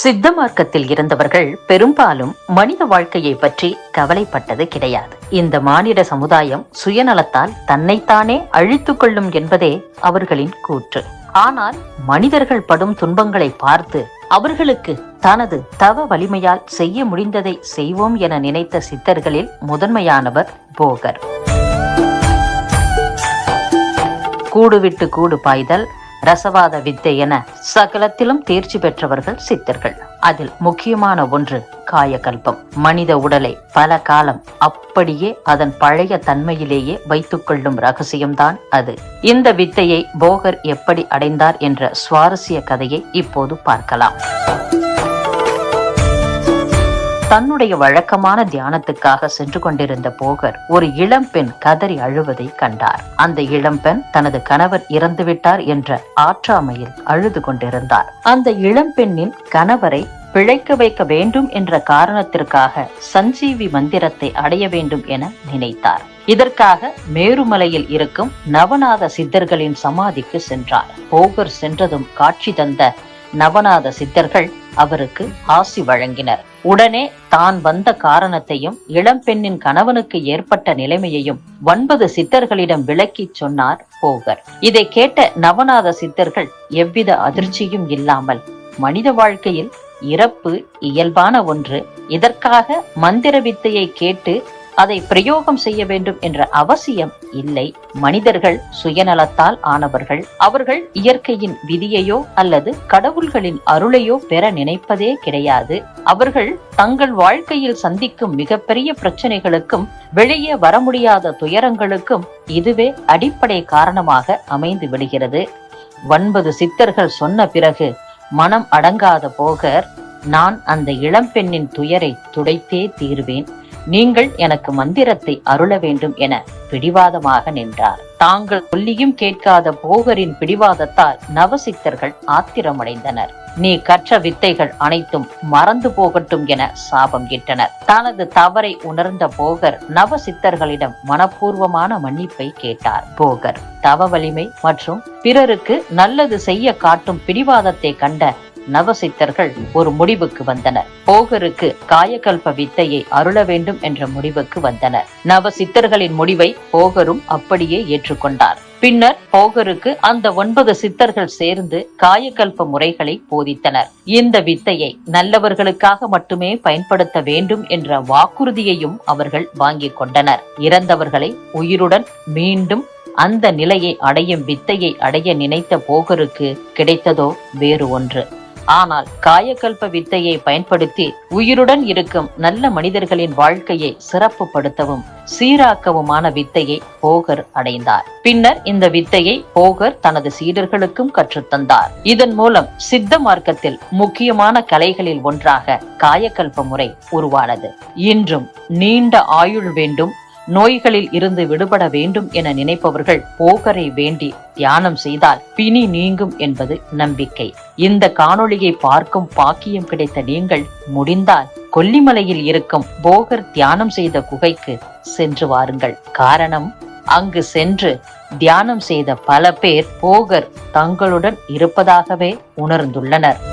சித்த மார்க்கத்தில் இருந்தவர்கள் பெரும்பாலும் மனித வாழ்க்கையை பற்றி கவலைப்பட்டது கிடையாது. இந்த மானிட சமுதாயம் சுயநலத்தால் தன்னைத்தானே அழித்துக் கொள்ளும் என்பதே அவர்களின் கூற்று. ஆனால் மனிதர்கள் படும் துன்பங்களை பார்த்து அவர்களுக்கு தனது தவ வலிமையால் செய்ய முடிந்ததை செய்வோம் என நினைத்த சித்தர்களில் முதன்மையானவர் போகர். கூடுவிட்டு கூடு பாய்தல் ரசவாத வித்தை என சகலத்திலும் தேர்ச்சி பெற்றவர்கள் சித்தர்கள். அதில் முக்கியமான ஒன்று காயகல்பம். மனித உடலை பல காலம் அப்படியே அதன் பழைய தன்மையிலேயே வைத்துக் கொள்ளும் ரகசியம்தான் அது. இந்த வித்தையை போகர் எப்படி அடைந்தார் என்ற சுவாரஸ்ய கதையை இப்போது பார்க்கலாம். தன்னுடைய வழக்கமான தியானத்துக்காக சென்று கொண்டிருந்த போகர் ஒரு இளம்பெண் கதறி அழுவதை கண்டார். அந்த இளம்பெண் தனது கணவர் இறந்துவிட்டார் என்ற ஆற்றாமையில் அழுது கொண்டிருந்தார். அந்த இளம்பெண்ணின் கணவரை பிழைக்க வைக்க வேண்டும் என்ற காரணத்திற்காக சஞ்சீவி மந்திரத்தை அடைய வேண்டும் என நினைத்தார். இதற்காக மேருமலையில் இருக்கும் நவநாத சித்தர்களின் சமாதிக்கு சென்றார். போகர் சென்றதும் காட்சி தந்த நவநாத சித்தர்கள் அவருக்கு ஆசி வழங்கினர். உடனே தான் வந்த காரணத்தையும் இளம்பெண்ணின் கணவனுக்கு ஏற்பட்ட நிலைமையையும் ஒன்பது சித்தர்களிடம் விளக்கி சொன்னார் போகர். இதை கேட்ட நவநாத சித்தர்கள் எவ்வித அதிர்ச்சியும் இல்லாமல் மனித வாழ்க்கையில் இறப்பு இயல்பான ஒன்று இதற்காக மந்திர வித்தையை கேட்டு அதை பிரயோகம் செய்ய வேண்டும் என்ற அவசியம் இல்லை. மனிதர்கள் சுயநலத்தால் ஆனவர்கள். அவர்கள் இயற்கையின் விதியையோ அல்லது கடவுள்களின் அருளையோ பெற நினைப்பதே கிடையாது. அவர்கள் தங்கள் வாழ்க்கையில் சந்திக்கும் மிகப்பெரிய பிரச்சனைகளுக்கும் வெளியே வர முடியாத துயரங்களுக்கும் இதுவே அடிப்படை காரணமாக அமைந்து விடுகிறது. ஒன்பது சித்தர்கள் சொன்ன பிறகு மனம் அடங்காத போகர் நான் அந்த இளம்பெண்ணின் துயரை துடைத்தே தீர்வேன். நீங்கள் எனக்கு மந்திரத்தை அருள வேண்டும் என பிடிவாதமாக நின்றார். தாங்கள் சொல்லியும் கேட்காத போகரின் பிடிவாதத்தால் நவசித்தர்கள் ஆத்திரமடைந்தனர். நீ கற்ற வித்தைகள் அனைத்தும் மறந்து போகட்டும் என சாபம் இட்டனர் தனது தவறை உணர்ந்த போகர் நவசித்தர்களிடம் மனப்பூர்வமான மன்னிப்பை கேட்டார். போகர் தவ வலிமை மற்றும் பிறருக்கு நல்லது செய்ய காட்டும் பிடிவாதத்தை கண்ட நவசித்தர்கள் ஒரு முடிவுக்கு வந்தனர். போகருக்கு காயகல்ப வித்தையை அருள வேண்டும் என்ற முடிவுக்கு வந்தனர். நவசித்தர்களின் முடிவை போகரும் அப்படியே ஏற்றுக்கொண்டார். பின்னர் போகருக்கு அந்த ஒன்பது சித்தர்கள் சேர்ந்து காயகல்ப முறைகளை போதித்தனர். இந்த வித்தையை நல்லவர்களுக்காக மட்டுமே பயன்படுத்த வேண்டும் என்ற வாக்குறுதியையும் அவர்கள் வாங்கிக் கொண்டனர். இறந்தவர்களை உயிருடன் மீண்டும் அந்த நிலையை அடையும் வித்தையை அடைய நினைத்த போகருக்கு கிடைத்ததோ வேறு ஒன்று. ஆனால் காயக்கல்ப வித்தையை பயன்படுத்தி உயிருடன் இருக்கும் நல்ல மனிதர்களின் வாழ்க்கையை சிறப்புப்படுத்தவும் சீராக்கவுமான வித்தையை போகர் அடைந்தார். பின்னர் இந்த வித்தையை போகர் தனது சீடர்களுக்கும் கற்றுத்தந்தார். இதன் மூலம் சித்த மார்க்கத்தில் முக்கியமான கலைகளில் ஒன்றாக காயக்கல்ப முறை உருவானது. இன்றும் நீண்ட ஆயுள் வேண்டும் நோய்களில் இருந்து விடுபட வேண்டும் என நினைப்பவர்கள் போகரை வேண்டி தியானம் செய்தால் பிணி நீங்கும் என்பது நம்பிக்கை. இந்த காணொளியை பார்க்கும் பாக்கியம் கிடைத்த நீங்கள் முடிந்தால் கொல்லிமலையில் இருக்கும் போகர் தியானம் செய்த குகைக்கு சென்று வாருங்கள். காரணம் அங்கு சென்று தியானம் செய்த பல பேர் போகர் தங்களுடன் இருப்பதாகவே உணர்ந்துள்ளனர்.